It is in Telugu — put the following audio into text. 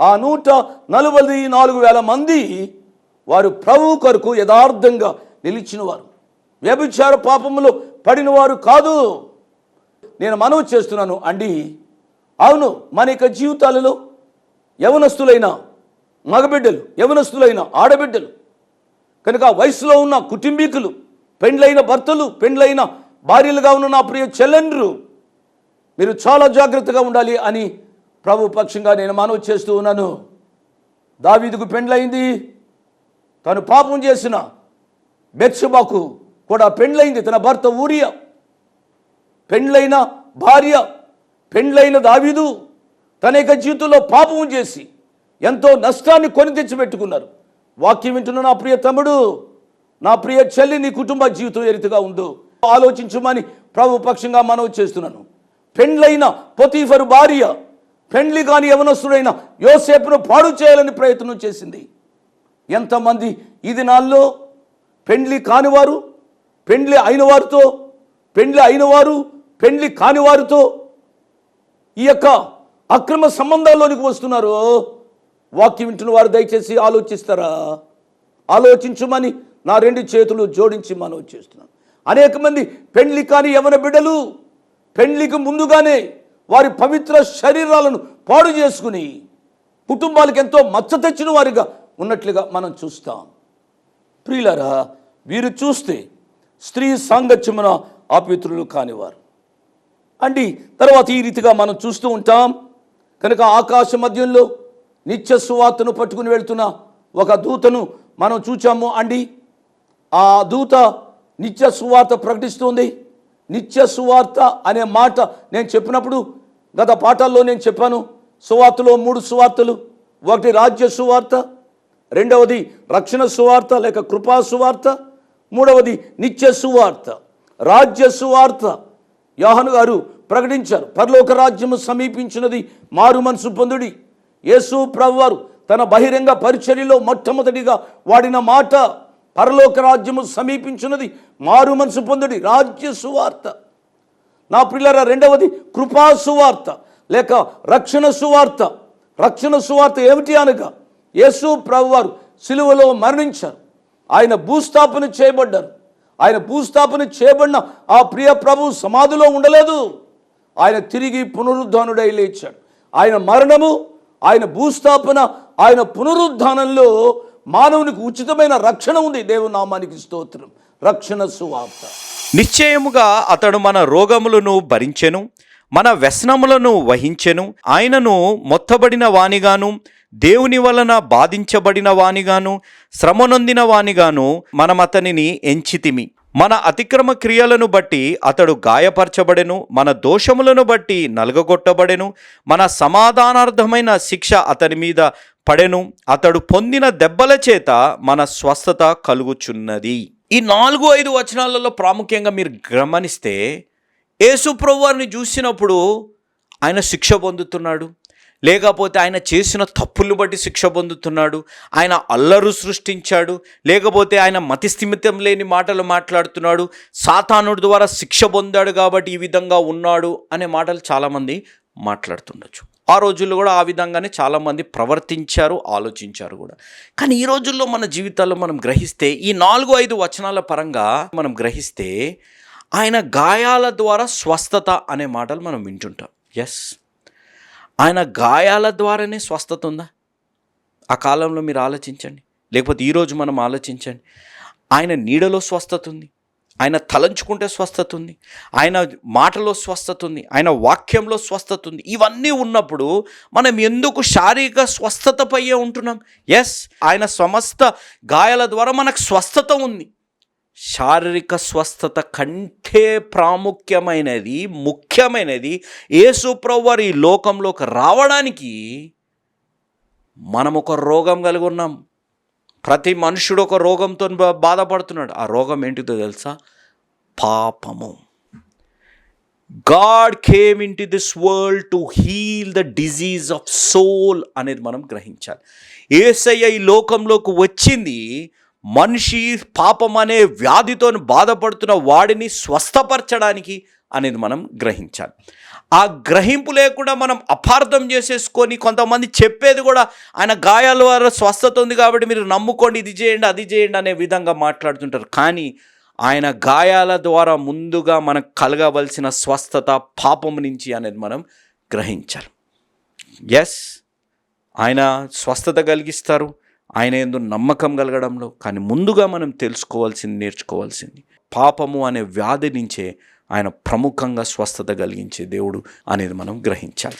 ఆ నూట నలభై నాలుగు వేల మంది వారు ప్రభు కొరకు యథార్థంగా నిలిచినవారు. వ్యభిచార పాపములు పడినవారు కాదు. నేను మనవి చేస్తున్నాను అండి. అవును మన యొక్క జీవితాలలో యవనస్తులైన మగబిడ్డలు యవనస్తులైన ఆడబిడ్డలు కనుక వయసులో ఉన్న కుటుంబీకులు పెండ్లైన భర్తలు పెండ్లైన భార్యలుగా ఉన్న నా ప్రియ చెల్లెండ్రు మీరు చాలా జాగ్రత్తగా ఉండాలి అని ప్రభు పక్షంగా నేను మనవి చేస్తూ ఉన్నాను. దావీదుకు పెండ్లైంది తను పాపం చేసిన బెత్షబాకు కూడా పెండ్లైంది తన భర్త ఊరియ. పెండ్లైన భార్య పెండ్లైన దావీదు తన యొక్క జీవితంలో పాపం చేసి ఎంతో నష్టాన్ని కొని తెచ్చిపెట్టుకున్నారు. వాక్యం వింటున్న నా ప్రియ తమ్ముడు నా ప్రియ చెల్లి నీ కుటుంబ జీవితం ఏ రీతిగా ఉందో ఆలోచించమని ప్రభు పక్షంగా మనవి చేస్తున్నాను. పెండ్లైన పొతీఫరు భార్య పెండ్లి కాని యవనస్తుడైన యోసేపును పాడు చేయాలని ప్రయత్నం చేసింది. ఎంతమంది ఈ దినాల్లో పెండ్లి కానివారు పెండ్లి అయిన వారితో పెండ్లి అయిన వారు పెండ్లి కాని వారితో ఈ యొక్క అక్రమ సంబంధాల్లోనికి వస్తున్నారు వాక్యం వింటున్న వారు దయచేసి ఆలోచిస్తారా? ఆలోచించమని నా రెండు చేతులు జోడించి మనవి చేస్తున్నాను. అనేక మంది పెండ్లి కాని యవన బిడ్డలు పెండ్లికి ముందుగానే వారి పవిత్ర శరీరాలను పాడు చేసుకుని కుటుంబాలకు ఎంతో మచ్చ తెచ్చిన వారిగా ఉన్నట్లుగా మనం చూస్తాం. ప్రియులరా వీరు చూస్తే స్త్రీ సాంగత్యమున ఆపిత్రులు కానివారు. అండి తర్వాత ఈ రీతిగా మనం చూస్తూ ఉంటాం. కనుక ఆకాశ మధ్యంలో నిత్య సువార్తను పట్టుకుని వెళ్తున్న ఒక దూతను మనం చూచాము. అండి ఆ దూత నిత్య సువార్త ప్రకటిస్తుంది. నిత్య సువార్త అనే మాట నేను చెప్పినప్పుడు గత పాఠాల్లో నేను చెప్పాను సువార్తలో మూడు సువార్తలు ఒకటి రాజ్య సువార్త రెండవది రక్షణ సువార్త లేక కృపా సువార్త మూడవది నిత్య సువార్త రాజ్య సువార్త. యోహను గారు ప్రకటించారు పరలోక రాజ్యము సమీపించినది మారు మనసు పొందుడి. యేసు ప్రభువారు తన బహిరంగ పరిచర్యలో మొట్టమొదటిగా వాడిన మాట పరలోక రాజ్యము సమీపించినది మారు మనసు పొందుడి రాజ్య సువార్త. నా పిల్లల రెండవది కృపా సువార్త లేక రక్షణ సువార్త. రక్షణ సువార్త ఏమిటి అనగా యేసు ప్రభువారు సిలువలో మరణించారు. ఆయన భూస్థాపన చేయబడ్డారు. ఆయన భూస్థాపన చేయబడిన ఆ ప్రియ ప్రభు సమాధిలో ఉండలేదు. ఆయన తిరిగి పునరుద్ధానుడై లేచాడు. ఆయన మరణము ఆయన భూస్థాపన ఆయన పునరుద్ధానంలో మానవునికి ఉచితమైన రక్షణ ఉంది. దేవునామానికి స్తోత్రం. రక్షణ సువార్త. నిశ్చయముగా అతడు మన రోగములను భరించెను మన వ్యసనములను వహించెను. ఆయనను మొత్తబడిన వానిగాను దేవుని వలన బాధించబడిన వానిగాను శ్రమనొందిన వానిగాను మనం అతనిని ఎంచితిమి. మన అతిక్రమ క్రియలను బట్టి అతడు గాయపరచబడెను మన దోషములను బట్టి నలగగొట్టబడెను మన సమాధానార్థమైన శిక్ష అతని మీద పడెను. అతడు పొందిన దెబ్బల చేత మన స్వస్థత కలుగుచున్నది. ఈ నాలుగు ఐదు వచనాలలో ప్రాముఖ్యంగా మీరు గమనిస్తే యేసుప్రభు వారిని చూసినప్పుడు ఆయన శిక్ష పొందుతున్నాడు. లేకపోతే ఆయన చేసిన తప్పులను బట్టి శిక్ష పొందుతున్నాడు. ఆయన అల్లరు సృష్టించాడు. లేకపోతే ఆయన మతిస్థిమితం లేని మాటలు మాట్లాడుతున్నాడు. సాతానుడి ద్వారా శిక్ష పొందాడు కాబట్టి ఈ విధంగా ఉన్నాడు అనే మాటలు చాలామంది మాట్లాడుతుండొచ్చు. ఆ రోజుల్లో కూడా ఆ విధంగానే చాలామంది ప్రవర్తించారు ఆలోచించారు కూడా. కానీ ఈ రోజుల్లో మన జీవితాల్లో మనం గ్రహిస్తే ఈ నాలుగు ఐదు వచనాల పరంగా మనం గ్రహిస్తే ఆయన గాయాల ద్వారా స్వస్థత అనే మాటలు మనం వింటుంటాం. ఎస్ ఆయన గాయాల ద్వారానే స్వస్థత ఉందా? ఆ కాలంలో మీరు ఆలోచించండి. లేకపోతే ఈరోజు మనం ఆలోచించండి. ఆయన నీడలో స్వస్థత ఉంది. ఆయన తలంచుకుంటే స్వస్థత ఉంది. ఆయన మాటలో స్వస్థత ఉంది. ఆయన వాక్యంలో స్వస్థత ఉంది. ఇవన్నీ ఉన్నప్పుడు మనం ఎందుకు శారీరక స్వస్థతపైయే ఉంటున్నాం? ఎస్ ఆయన సమస్త గాయాల ద్వారా మనకు స్వస్థత ఉంది. శారీరక స్వస్థత కంటే ప్రాముఖ్యమైనది ముఖ్యమైనది ఏసుప్రవ్వారు ఈ లోకంలోకి రావడానికి మనం ఒక రోగం కలిగి ఉన్నాం. ప్రతి మనుషుడు ఒక రోగంతో బా- బాధపడుతున్నాడు. ఆ రోగం ఏంటిదో తెలుసా? పాపము. God came into this world to heal the disease of soul అనేది మనం గ్రహించాలి. ఏసయ్య ఈ లోకంలోకి వచ్చింది. మనిషి పాపం అనే వ్యాధితో బాధపడుతున్న వాడిని స్వస్థపరచడానికి అనేది మనం గ్రహించాలి. ఆ గ్రహింపు లేకుండా మనం అపార్థం చేసేసుకొని కొంతమంది చెప్పేది కూడా ఆయన గాయాల ద్వారా స్వస్థత ఉంది కాబట్టి మీరు నమ్ముకోండి ఇది చేయండి అది చేయండి అనే విధంగా మాట్లాడుతుంటారు. కానీ ఆయన గాయాల ద్వారా ముందుగా మనకు కలగవలసిన స్వస్థత పాపం నుంచి అనేది మనం గ్రహించాలి. ఎస్ ఆయన స్వస్థత కలిగిస్తారు ఆయన ఎందు నమ్మకం కలగడంలో కానీ ముందుగా మనం తెలుసుకోవాల్సింది నేర్చుకోవాల్సింది పాపము అనే వ్యాధి నుంచే ఆయన ప్రముఖంగా స్వస్థత కలిగించే దేవుడు అనేది మనం గ్రహించాలి.